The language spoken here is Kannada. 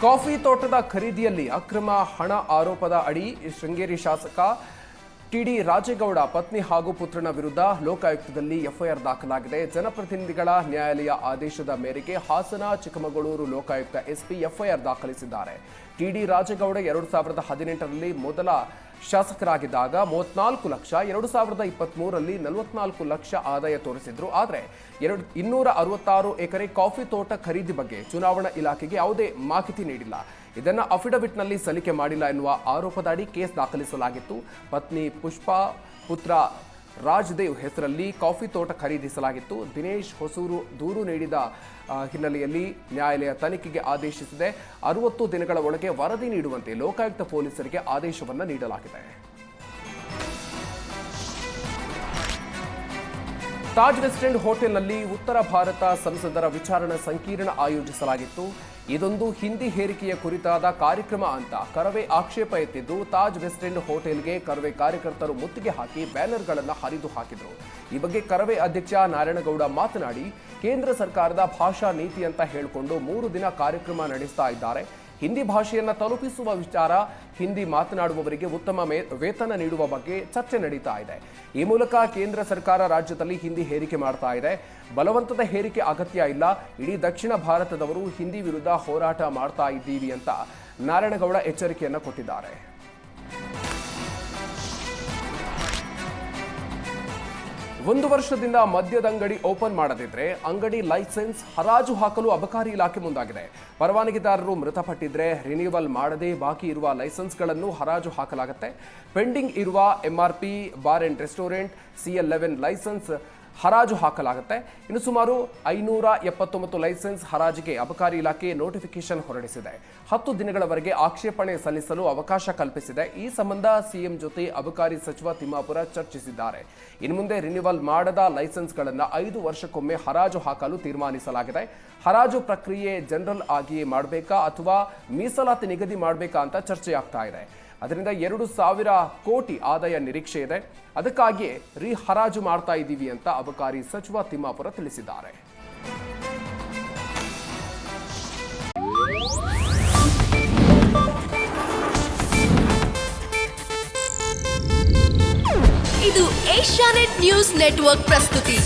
ಕಾಫಿ ತೋಟದ ಖರೀದಿಯಲ್ಲಿ ಅಕ್ರಮ ಹಣ ಆರೋಪದ ಅಡಿ ಶೃಂಗೇರಿ ಶಾಸಕ ಟಿಡಿ ರಾಜೇಗೌಡ ಪತ್ನಿ ಹಾಗೂ ಪುತ್ರನ ವಿರುದ್ಧ ಲೋಕಾಯುಕ್ತದಲ್ಲಿ ಎಫ್ಐಆರ್ ದಾಖಲಾಗಿದೆ. ಜನಪ್ರತಿನಿಧಿಗಳ ನ್ಯಾಯಾಲಯ ಆದೇಶದ ಮೇರೆಗೆ ಹಾಸನ, ಚಿಕ್ಕಮಗಳೂರು ಲೋಕಾಯುಕ್ತ ಎಸ್ಪಿ ಎಫ್ಐಆರ್ ದಾಖಲಿಸಿದ್ದಾರೆ. ಟಿಡಿ ರಾಜೇಗೌಡ ಎರಡು ಸಾವಿರದ ಹದಿನೆಂಟರಲ್ಲಿ ಮೊದಲ ಶಾಸಕರಾಗಿದ್ದಾಗ ಮೂವತ್ನಾಲ್ಕು ಲಕ್ಷ, ಎರಡು ಸಾವಿರದ ಇಪ್ಪತ್ಮೂರರಲ್ಲಿ ನಲವತ್ನಾಲ್ಕು ಲಕ್ಷ ಆದಾಯ ತೋರಿಸಿದ್ರು. ಆದರೆ ಎರಡು, ಇನ್ನೂರ ಅರವತ್ತಾರು ಎಕರೆ ಕಾಫಿ ತೋಟ ಖರೀದಿ ಬಗ್ಗೆ ಚುನಾವಣಾ ಇಲಾಖೆಗೆ ಯಾವುದೇ ಮಾಹಿತಿ ನೀಡಿಲ್ಲ. ಇದನ್ನ ಅಫಿಡವಿಟ್ನಲ್ಲಿ ಸಲ್ಲಿಕೆ ಮಾಡಿಲ್ಲ ಎನ್ನುವ ಆರೋಪದಾಡಿ ಕೇಸ್ ದಾಖಲಿಸಲಾಗಿತ್ತು. ಪತ್ನಿ ಪುಷ್ಪಾ, ಪುತ್ರ ರಾಜ್ದೇವ್ ಹೆಸರಲ್ಲಿ ಕಾಫಿ ತೋಟ ಖರೀದಿಸಲಾಗಿತ್ತು. ದಿನೇಶ್ ಹೊಸೂರು ದೂರು ನೀಡಿದ ಹಿನ್ನೆಲೆಯಲ್ಲಿ ನ್ಯಾಯಾಲಯ ತನಿಖೆಗೆ ಆದೇಶಿಸಿದೆ. ಅರುವತ್ತು ದಿನಗಳ ಒಳಗೆ ವರದಿ ನೀಡುವಂತೆ ಲೋಕಾಯುಕ್ತ ಪೊಲೀಸರಿಗೆ ಆದೇಶವನ್ನು ನೀಡಲಾಗಿದೆ. ತಾಜ್ ರೆಸಿಡೆಂಟ್ ಹೋಟೆಲ್ನಲ್ಲಿ ಉತ್ತರ ಭಾರತ ಸಂಸದರ ವಿಚಾರಣಾ ಸಂಕೀರ್ಣ ಆಯೋಜಿಸಲಾಗಿತ್ತು. ಇದೊಂದು ಹಿಂದಿ ಹೇರಿಕೆಯ ಕುರಿತಾದ ಕಾರ್ಯಕ್ರಮ ಅಂತ ಕರವೇ ಆಕ್ಷೇಪ ಎತ್ತಿದ್ದು, ತಾಜ್ ವೆಸ್ಟ್ ಎಂಡ್ ಹೋಟೆಲ್ಗೆ ಕರವೇ ಕಾರ್ಯಕರ್ತರು ಮುತ್ತಿಗೆ ಹಾಕಿ ಬ್ಯಾನರ್ಗಳನ್ನು ಹರಿದು ಹಾಕಿದರು. ಈ ಬಗ್ಗೆ ಕರವೇ ಅಧ್ಯಕ್ಷ ನಾರಾಯಣಗೌಡ ಮಾತನಾಡಿ, ಕೇಂದ್ರ ಸರ್ಕಾರದ ಭಾಷಾ ನೀತಿ ಅಂತ ಹೇಳಿಕೊಂಡು ಮೂರು ದಿನ ಕಾರ್ಯಕ್ರಮ ನಡೆಸ್ತಾ ಇದ್ದಾರೆ. ಹಿಂದಿ ಭಾಷೆಯನ್ನು ತಲುಪಿಸುವ ವಿಚಾರ, ಹಿಂದಿ ಮಾತನಾಡುವವರಿಗೆ ಉತ್ತಮ ವೇತನ ನೀಡುವ ಬಗ್ಗೆ ಚರ್ಚೆ ನಡೀತಾ ಇದೆ. ಈ ಮೂಲಕ ಕೇಂದ್ರ ಸರ್ಕಾರ ರಾಜ್ಯದಲ್ಲಿ ಹಿಂದಿ ಹೇರಿಕೆ ಮಾಡ್ತಾ ಇದೆ. ಬಲವಂತದ ಹೇರಿಕೆ ಅಗತ್ಯ ಇಲ್ಲ. ಇಡೀ ದಕ್ಷಿಣ ಭಾರತದವರು ಹಿಂದಿ ವಿರುದ್ಧ ಹೋರಾಟ ಮಾಡ್ತಾ ಇದ್ದೀವಿ ಅಂತ ನಾರಾಯಣಗೌಡ ಎಚ್ಚರಿಕೆಯನ್ನು ಕೊಟ್ಟಿದ್ದಾರೆ. ಒಂದು ವರ್ಷದಿಂದ ಮದ್ಯದ ಅಂಗಡಿ ಓಪನ್ ಮಾಡದಿದ್ರೆ ಅಂಗಡಿ ಲೈಸೆನ್ಸ್ ಹರಾಜು ಹಾಕಲು ಅಬಕಾರಿ ಇಲಾಖೆ ಮುಂದಾಗಿದೆ. ಪರವಾನಗಿದಾರರು ಮೃತಪಟ್ಟಿದ್ರೆ ರಿನ್ಯೂವಲ್ ಮಾಡದೆ ಬಾಕಿ ಇರುವ ಲೈಸೆನ್ಸ್ಗಳನ್ನು ಹರಾಜು ಹಾಕಲಾಗುತ್ತೆ. ಪೆಂಡಿಂಗ್ ಇರುವ MRP bar and restaurant CL eleven licence ಹರಾಜು ಹಾಕಲಾಗುತ್ತೆ. ಇನ್ನು ಸುಮಾರು ಐನೂರ ಎಪ್ಪತ್ತೊಂಬತ್ತು ಲೈಸೆನ್ಸ್ ಹರಾಜಿಗೆ ಅಬಕಾರಿ ಇಲಾಖೆ ನೋಟಿಫಿಕೇಶನ್ ಹೊರಡಿಸಿದೆ. ಹತ್ತು ದಿನಗಳವರೆಗೆ ಆಕ್ಷೇಪಣೆ ಸಲ್ಲಿಸಲು ಅವಕಾಶ ಕಲ್ಪಿಸಿದೆ. ಈ ಸಂಬಂಧ ಸಿಎಂ ಜೊತೆ ಅಬಕಾರಿ ಸಚಿವ ತಿಮ್ಮಾಪುರ ಚರ್ಚಿಸಿದ್ದಾರೆ. ಇನ್ನು ಮುಂದೆ ರಿನ್ಯೂವಲ್ ಮಾಡದ ಲೈಸೆನ್ಸ್ಗಳನ್ನು ಐದು ವರ್ಷಕ್ಕೊಮ್ಮೆ ಹರಾಜು ಹಾಕಲು ತೀರ್ಮಾನಿಸಲಾಗಿದೆ. ಹರಾಜು ಪ್ರಕ್ರಿಯೆ ಜನರಲ್ ಆಗಿಯೇ ಮಾಡಬೇಕಾ ಅಥವಾ ಮೀಸಲಾತಿ ನಿಗದಿ ಮಾಡಬೇಕಾ ಅಂತ ಚರ್ಚೆಯಾಗ್ತಾ ಇದೆ. ಅದರಿಂದ ಎರಡು ಸಾವಿರ ಕೋಟಿ ಆದಾಯ ನಿರೀಕ್ಷೆ ಇದೆ. ಅದಕ್ಕಾಗಿಯೇ ರೀ ಹರಾಜು ಮಾಡ್ತಾ ಇದ್ದೀವಿ ಅಂತ ಅಬಕಾರಿ ಸಚಿವ ತಿಮ್ಮಾಪುರ ತಿಳಿಸಿದ್ದಾರೆ. ಇದು ಏಷ್ಯಾನೆಟ್ ನ್ಯೂಸ್ ನೆಟ್ವರ್ಕ್ ಪ್ರಸ್ತುತಿ.